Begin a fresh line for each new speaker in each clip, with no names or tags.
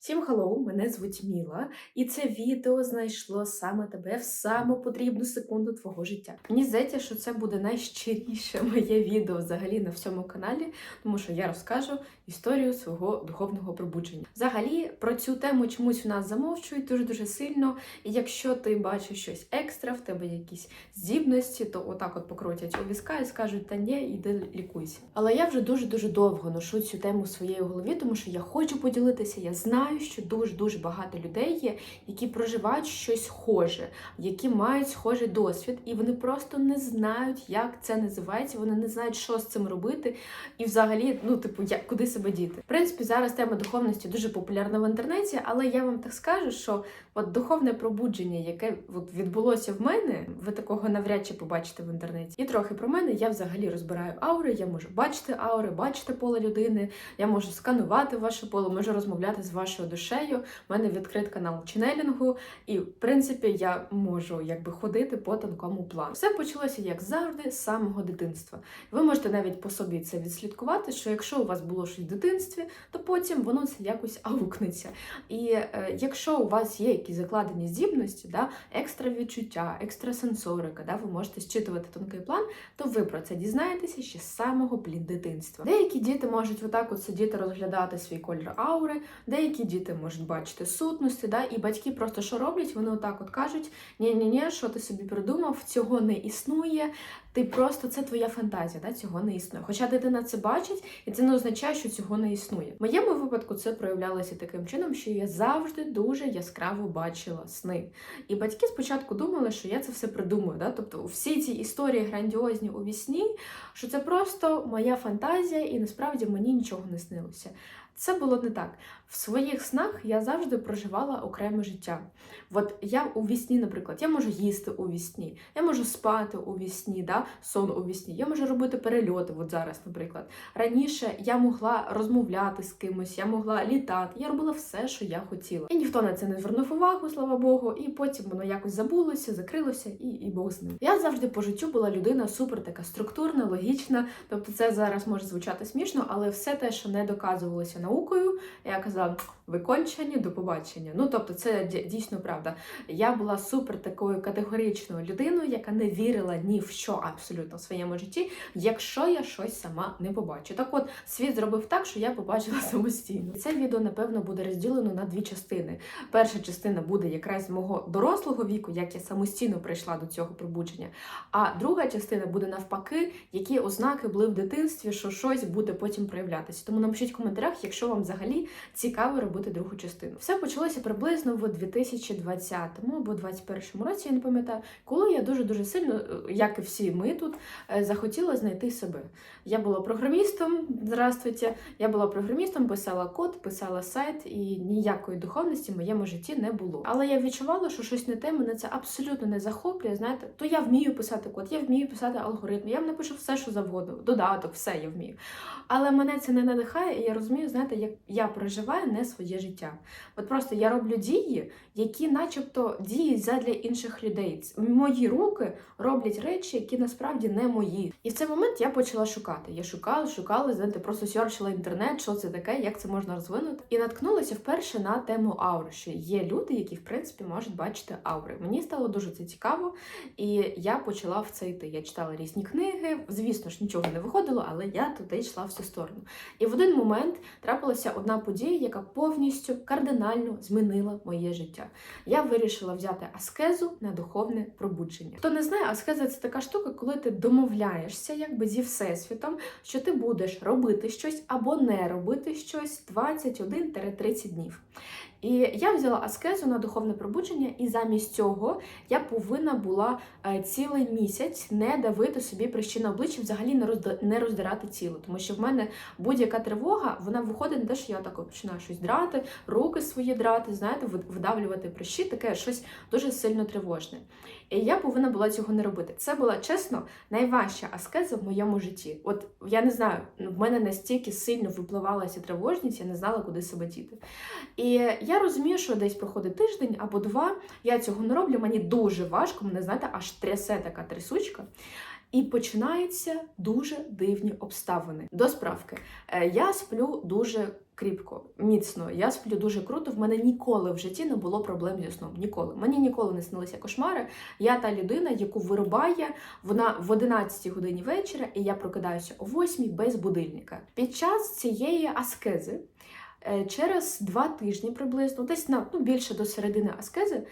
Всім хеллоу, мене звуть Міла, і це відео знайшло саме тебе в саму потрібну секунду твого життя. Мені здається, що це буде найщиріше моє відео взагалі на всьому каналі, тому що я розкажу історію свого духовного пробудження. Взагалі про цю тему чомусь у нас замовчують дуже дуже сильно. І якщо ти бачиш щось екстра, в тебе якісь здібності, то отак от покрутять у візка і скажуть, та ні, іди лікуйся. Але я вже дуже дуже довго ношу цю тему в своїй голові, тому що я хочу поділитися. Я знаю, що дуже дуже багато людей є, які проживають щось схоже, які мають схожий досвід, і вони просто не знають, як це називається. Вони не знають, що з цим робити, і взагалі, ну типу, як куди себе діти. В принципі, зараз тема духовності дуже популярна в інтернеті, але я вам так скажу, що от духовне пробудження, яке от відбулося в мене, ви такого навряд чи побачите в інтернеті. І трохи про мене я взагалі розбираю аури. Я можу бачити аури, бачити поле людини. Я можу сканувати ваше поле, можу розмовляти з вашою душею. У мене відкрит канал ченелінгу, і в принципі я можу якби ходити по тонкому плану. Все почалося як завжди з самого дитинства. Ви можете навіть по собі це відслідкувати, що якщо у вас було щось в дитинстві, то потім воно це якось аукнеться. І е, якщо у вас є якісь закладені здібності, да, екстра відчуття, екстрасенсорика, да, ви можете зчитувати тонкий план, то ви про це дізнаєтеся ще з самого блін дитинства. Деякі діти можуть отак от сидіти розглядати свій кольор аури, деякі діти можуть бачити сутності, да, і батьки просто що роблять, вони отак от кажуть: ні ні ні що ти собі придумав, цього не існує. Ти просто це твоя фантазія, да, цього не існує. Хоча дитина це бачить, і це не означає, що цього не існує. В моєму випадку це проявлялося таким чином, що я завжди дуже яскраво бачила сни. І батьки спочатку думали, що я це все придумую. Да? Тобто всі ці історії грандіозні у вісні, що це просто моя фантазія, і насправді мені нічого не снилося. Це було не так. В своїх снах я завжди проживала окреме життя. От я у вісні, наприклад, я можу їсти у вісні, я можу спати у вісні, да? сон у вісні, я можу робити перельоти. От зараз, наприклад. Раніше я могла розмовляти з кимось, я могла літати, я робила все, що я хотіла. І ніхто на це не звернув увагу, слава Богу, і потім воно якось забулося, закрилося, і, і Бог з ним. Я завжди по життю була людина супер така структурна, логічна. Тобто, це зараз може звучати смішно, але все те, що не доказувалося наукою, я казала, викончені до побачення. Ну тобто, це дійсно правда. Я була супер такою категоричною людиною, яка не вірила ні в що абсолютно в своєму житті, якщо я щось сама не побачу. Так от світ зробив так, що я побачила самостійно. Це відео, напевно, буде розділено на дві частини. Перша частина буде якраз з мого дорослого віку, як я самостійно прийшла до цього пробудження. А друга частина буде навпаки, які ознаки були в дитинстві, що щось буде потім проявлятися. Тому напишіть в коментарях, якщо вам взагалі цікаво робити другу частину. Все почалося приблизно в 2020 або 2021 році, я не пам'ятаю, коли я дуже дуже сильно, як і всі ми тут, е, захотіла знайти себе. Я була програмістом, здравствуйте, я була програмістом, писала код, писала сайт, і ніякої духовності в моєму житті не було. Але я відчувала, що щось не те, мене це абсолютно не захоплює. Знаєте, то я вмію писати код, я вмію писати алгоритм, я напишу все, що завгодно, додаток, все я вмію. Але мене це не надихає, і я розумію, знаєте, як я проживаю не своє життя. От просто я роблю дії, які, начебто, діють задля інших людей. Мої руки роблять речі, які насправді не мої. І в цей момент я почала шукати. Я шукала, шукала, знаєте, просто сьорчила інтернет, що це таке, як це можна розвинути. І наткнулася вперше на тему аури, що є люди, які в принципі можуть бачити аури. Мені стало дуже це цікаво, і я почала в це йти. Я читала різні книги. Звісно ж, нічого не виходило, але я туди йшла в цю сторону. І в один момент трапилася одна подія, яка повністю кардинально змінила моє життя. Я вирішила взяти аскезу на духовне пробудження. Хто не знає, аскеза це така штука, коли ти домовляєшся якби зі всесвітом, що ти будеш робити щось або не робити щось 21-30 днів. І я взяла аскезу на духовне пробудження, і замість цього я повинна була е, цілий місяць не давити собі прищі на обличчя, взагалі не роздирати тіло. Тому що в мене будь-яка тривога, вона виходить на те, що я так починаю щось драти, руки свої драти, знаєте, видавлювати прищі, таке щось дуже сильно тривожне. І я повинна була цього не робити. Це була чесно найважча аскеза в моєму житті. От я не знаю, в мене настільки сильно випливалася тривожність, я не знала, куди себе діти. І я розумію, що десь проходить тиждень або два. Я цього не роблю. Мені дуже важко, мене знаєте, аж трясе така трясучка. І починаються дуже дивні обставини. До справки, Е, я сплю дуже кріпко, міцно. Я сплю дуже круто. В мене ніколи в житті не було проблем зі сном. Ніколи. Мені ніколи не снилися кошмари. Я та людина, яку вирубає вона в 11 годині вечора, і я прокидаюся о 8 без будильника. Під час цієї аскези. Е, Через два тижні приблизно, десь на ну, більше до середини аскези,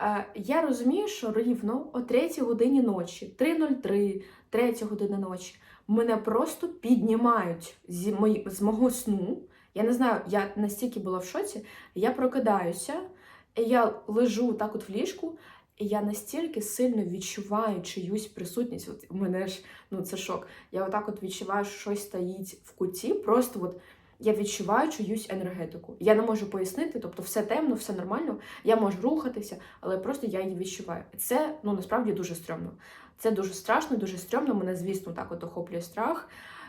е, я розумію, що рівно о 3 годині ночі, 3.03, 3 година ночі, мене просто піднімають зі мої, з мого сну. Я не знаю, я настільки була в шоці. Я прокидаюся, я лежу так от в ліжку, і я настільки сильно відчуваю чиюсь присутність. От мене ж ну це шок. Я отак от відчуваю, що щось стоїть в куті. Просто от я відчуваю чиюсь енергетику. Я не можу пояснити, тобто все темно, все нормально. Я можу рухатися, але просто я її відчуваю. Це ну насправді дуже стрьомно. Це дуже страшно, дуже стрьомно. Мене, звісно, так от охоплює страх.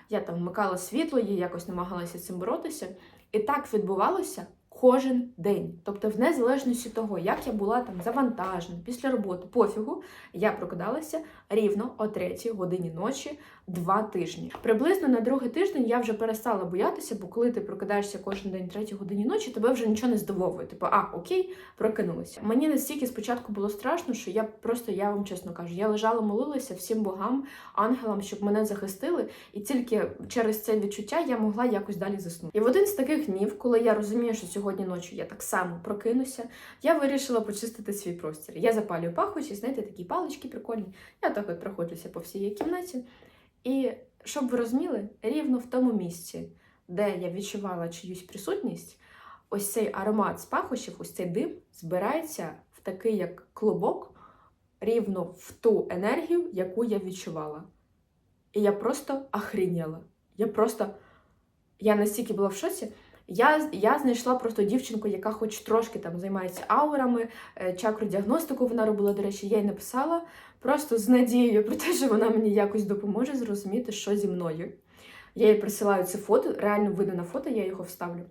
Я там вмикала світло, я якось намагалася цим боротися. І так відбувалося кожен день. Тобто, в незалежності того, як я була там завантажена після роботи, пофігу, я прокидалася рівно о 3 годині ночі два тижні. Приблизно на другий тиждень я вже перестала боятися, бо коли ти прокидаєшся кожен день 3 годині ночі, тебе вже нічого не здивовує. Типу, а окей, прокинулася. Мені настільки спочатку було страшно, що я просто, я вам чесно кажу, я лежала, молилася всім богам, ангелам, щоб мене захистили, і тільки через це відчуття я могла якось далі заснути. І в один з таких днів, коли я розумію, що сьогодні ночі я так само прокинуся, я вирішила почистити свій простір. Я запалюю пахощі, знаєте, такі палички прикольні. Я так от проходжуся по всій кімнаті. І щоб ви розуміли, рівно в тому місці, де я відчувала чиюсь присутність, ось цей аромат з пахощів, ось цей дим збирається в такий як клубок, рівно в ту енергію, яку я відчувала. І я просто охріняла. Я просто, я настільки була в шоці. Я, я знайшла просто дівчинку, яка хоч трошки там займається аурами, е, чакру діагностику вона робила, до речі, я їй написала просто з надією про те, що вона мені якось допоможе зрозуміти, що зі мною. Я їй присилаю це фото, реально видно на фото, я його вставлю.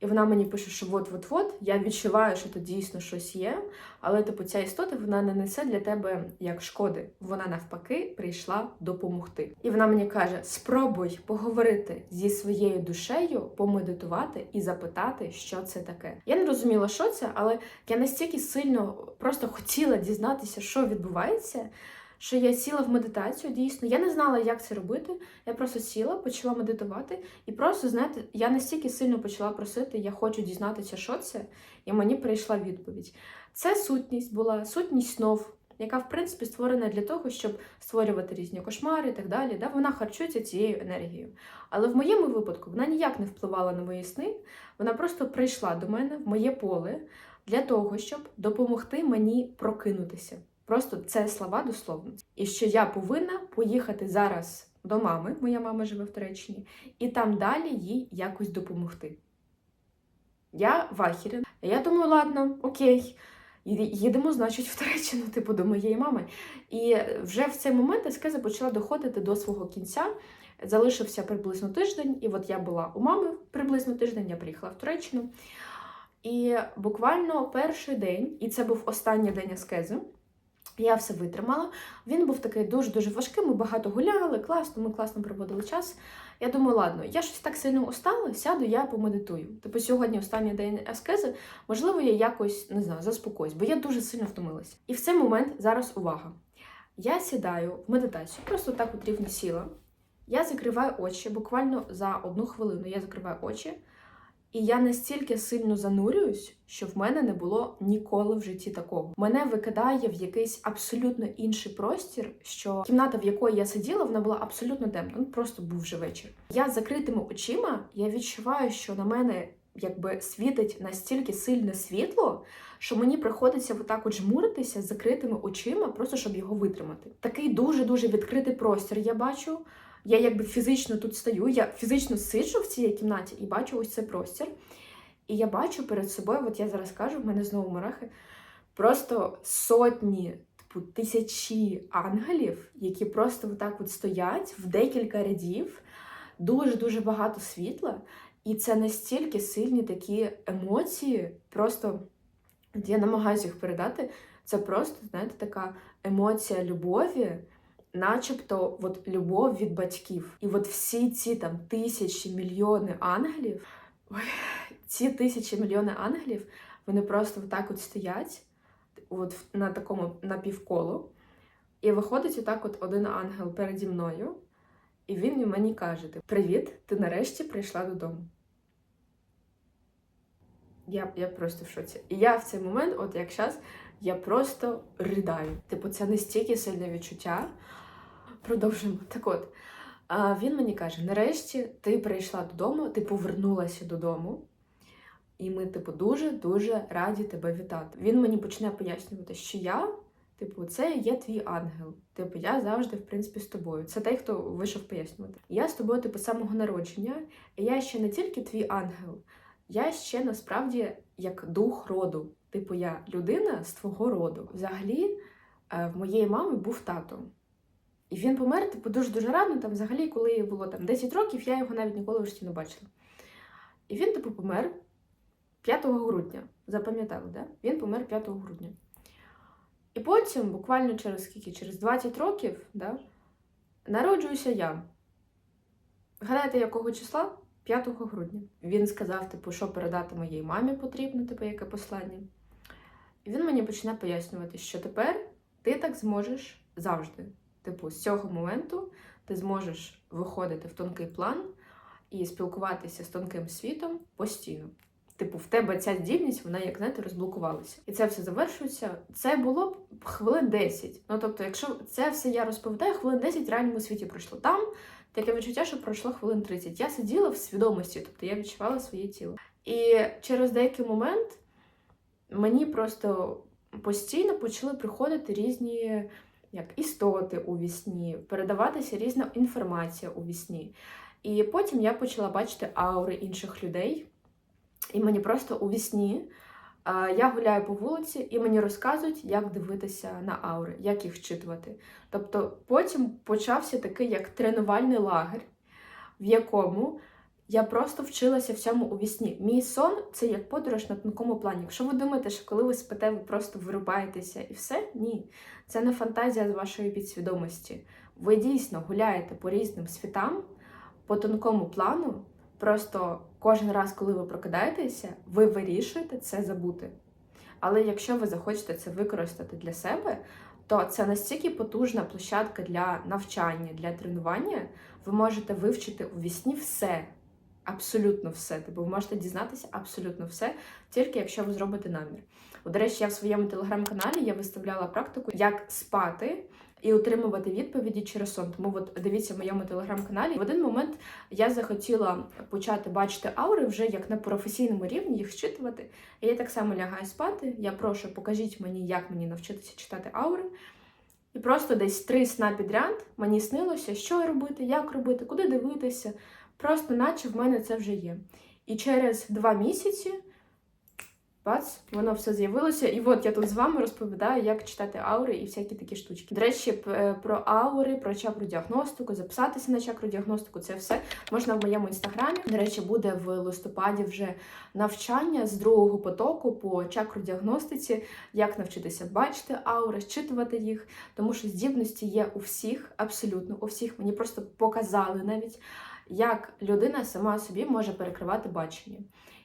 І вона мені пише, що от-от-от, я відчуваю, що тут дійсно щось є, але типу ця істота вона не несе для тебе як шкоди. Вона навпаки прийшла допомогти. І вона мені каже: спробуй поговорити зі своєю душею, помедитувати і запитати, що це таке. Я не розуміла, що це, але я настільки сильно просто хотіла дізнатися, що відбувається. Що я сіла в медитацію, дійсно. Я не знала, як це робити. Я просто сіла, почала медитувати, і просто, знаєте, я настільки сильно почала просити, я хочу дізнатися, що це, і мені прийшла відповідь. Це сутність була, сутність снов, яка, в принципі, створена для того, щоб створювати різні кошмари і так далі. Да? Вона харчується цією енергією. Але в моєму випадку вона ніяк не впливала на мої сни, вона просто прийшла до мене в моє поле для того, щоб допомогти мені прокинутися. Просто це слова дословно. І що я повинна поїхати зараз до мами, моя мама живе в Туреччині, і там далі їй якось допомогти. Я в ахірі. Я думаю, ладно, окей. Їдемо, значить, в Туреччину, типу, до моєї мами. І вже в цей момент ескеза почала доходити до свого кінця. Залишився приблизно тиждень, і от я була у мами приблизно тиждень, я приїхала в Туреччину. І буквально перший день, і це був останній день аскези, я все витримала. Він був такий дуже-дуже важкий. Ми багато гуляли, класно, ми класно проводили час. Я думаю, ладно, я щось так сильно устала, сяду, я помедитую. Типу, сьогодні останній день аскези, можливо, я якось не знаю, заспокоюсь, бо я дуже сильно втомилася. І в цей момент зараз увага. Я сідаю в медитацію, просто так от рівно сіла. Я закриваю очі, буквально за одну хвилину я закриваю очі. І я настільки сильно занурююсь, що в мене не було ніколи в житті такого. Мене викидає в якийсь абсолютно інший простір, що кімната, в якої я сиділа, вона була абсолютно темна. Ну просто був вже вечір. Я з закритими очима я відчуваю, що на мене якби світить настільки сильне світло, що мені приходиться отак от жмуритися з закритими очима, просто щоб його витримати. Такий дуже дуже відкритий простір. Я бачу. Я якби фізично тут стою, я фізично сиджу в цій кімнаті і бачу ось цей простір. І я бачу перед собою, от я зараз кажу, в мене знову мурахи, просто сотні, типу тисячі ангелів, які просто отак от стоять в декілька рядів, дуже-дуже багато світла. І це настільки сильні такі емоції, просто я намагаюся їх передати. Це просто, знаєте, така емоція любові начебто от любов від батьків. І от всі ці там тисячі мільйони ангелів, ой, ці тисячі мільйони ангелів, вони просто отак от стоять, от на такому напівколу. І виходить отак от один ангел переді мною, і він мені каже: типу, Привіт, ти нарешті прийшла додому. Я, я просто в шоці. І я в цей момент, от як зараз, я просто ридаю. Типу, це настільки сильне відчуття. Продовжуємо. Так от, він мені каже: нарешті ти прийшла додому, ти повернулася додому. І ми, типу, дуже-дуже раді тебе вітати. Він мені почне пояснювати, що я, типу, це є твій ангел. Типу, я завжди, в принципі, з тобою. Це той, хто вийшов пояснювати. Я з тобою, типу, самого народження, і я ще не тільки твій ангел, я ще насправді як дух роду. Типу, я людина з твого роду. Взагалі, е, в моєї мами був тато. І він помер, типу, дуже-дуже рано. Там, взагалі, коли було там 10 років, я його навіть ніколи в житті не бачила. І він, типу, помер 5 грудня. Запам'ятали, да? Він помер 5 грудня. І потім, буквально через скільки? Через 20 років, да, народжуюся я. Гадаєте, якого числа? 5 грудня. Він сказав, типу, що передати моїй мамі потрібно, типу, яке послання. І він мені почне пояснювати, що тепер ти так зможеш завжди. Типу, з цього моменту ти зможеш виходити в тонкий план і спілкуватися з тонким світом постійно. Типу, в тебе ця здібність, вона, як знаєте, розблокувалася. І це все завершується. Це було б хвилин 10. Ну тобто, якщо це все я розповідаю, хвилин 10 в реальному світі пройшло. Там таке відчуття, що пройшло хвилин 30. Я сиділа в свідомості, тобто я відчувала своє тіло. І через деякий момент мені просто постійно почали приходити різні як істоти у вісні, передаватися різна інформація у вісні. І потім я почала бачити аури інших людей. І мені просто у вісні я гуляю по вулиці, і мені розказують, як дивитися на аури, як їх вчитувати. Тобто потім почався такий як тренувальний лагерь, в якому я просто вчилася всьому у вісні. Мій сон це як подорож на тонкому плані. Якщо ви думаєте, що коли ви спите, ви просто вирубаєтеся і все, ні. Це не фантазія з вашої підсвідомості. Ви дійсно гуляєте по різним світам, по тонкому плану. Просто кожен раз, коли ви прокидаєтеся, ви вирішуєте це забути. Але якщо ви захочете це використати для себе, то це настільки потужна площадка для навчання, для тренування, ви можете вивчити у вісні все. Абсолютно все. Тобто ви можете дізнатися абсолютно все, тільки якщо ви зробите намір. От, До речі, я в своєму телеграм-каналі я виставляла практику, як спати і отримувати відповіді через сон. Тому от дивіться в моєму телеграм-каналі. В один момент я захотіла почати бачити аури вже як на професійному рівні, їх зчитувати. І я так само лягаю спати. Я прошу, покажіть мені, як мені навчитися читати аури. І просто десь три сна підряд мені снилося, що робити, як робити, куди дивитися. Просто наче в мене це вже є. І через два місяці бац, воно все з'явилося. І от я тут з вами розповідаю, як читати аури і всякі такі штучки. До речі, е, про аури, про чакру діагностику, записатися на чакру діагностику, це все можна в моєму інстаграмі. До речі, буде в листопаді вже навчання з другого потоку по чакру діагностиці, як навчитися бачити аури, щитувати їх, тому що здібності є у всіх, абсолютно у всіх. Мені просто показали навіть, як людина сама собі може перекривати бачення.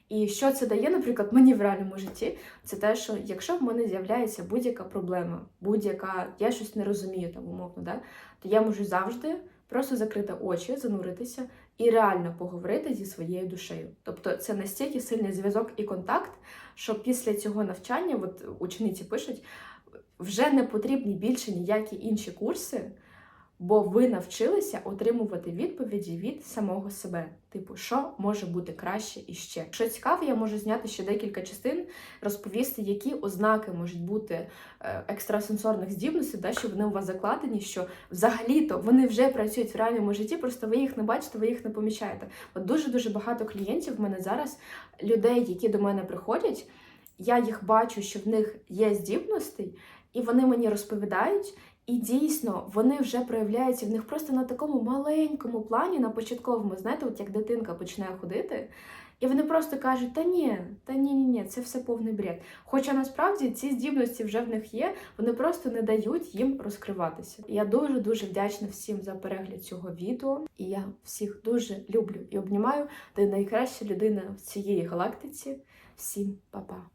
І що це дає, наприклад, мені в реальному житті, це те, що якщо в мене з'являється будь-яка проблема, будь-яка, я щось не розумію там умовно, да, то я можу завжди просто закрити очі, зануритися і реально поговорити зі своєю душею. Тобто це настільки сильний зв'язок і контакт, що після цього навчання, от учениці пишуть, вже не потрібні більше ніякі інші курси, бо ви навчилися отримувати відповіді від самого себе. Типу, що може бути краще і ще. Якщо цікаво, я можу зняти ще декілька частин, розповісти, які ознаки можуть бути е, екстрасенсорних здібностей, да, що вони у вас закладені, що взагалі-то вони вже працюють в реальному житті, просто ви їх не бачите, ви їх не помічаєте. От дуже-дуже багато клієнтів в мене зараз, людей, які до мене приходять, я їх бачу, що в них є здібності, і вони мені розповідають. І дійсно вони вже проявляються в них просто на такому маленькому плані, на початковому, знаєте, от як дитинка починає ходити, І вони просто кажуть: та ні, та ні, ні, ні, це все повний бред. Хоча насправді ці здібності вже в них є, вони просто не дають їм розкриватися. Я дуже дуже вдячна всім за перегляд цього відео. І я всіх дуже люблю і обнімаю. Ти найкраща людина в цієї галактиці. Всім па-па!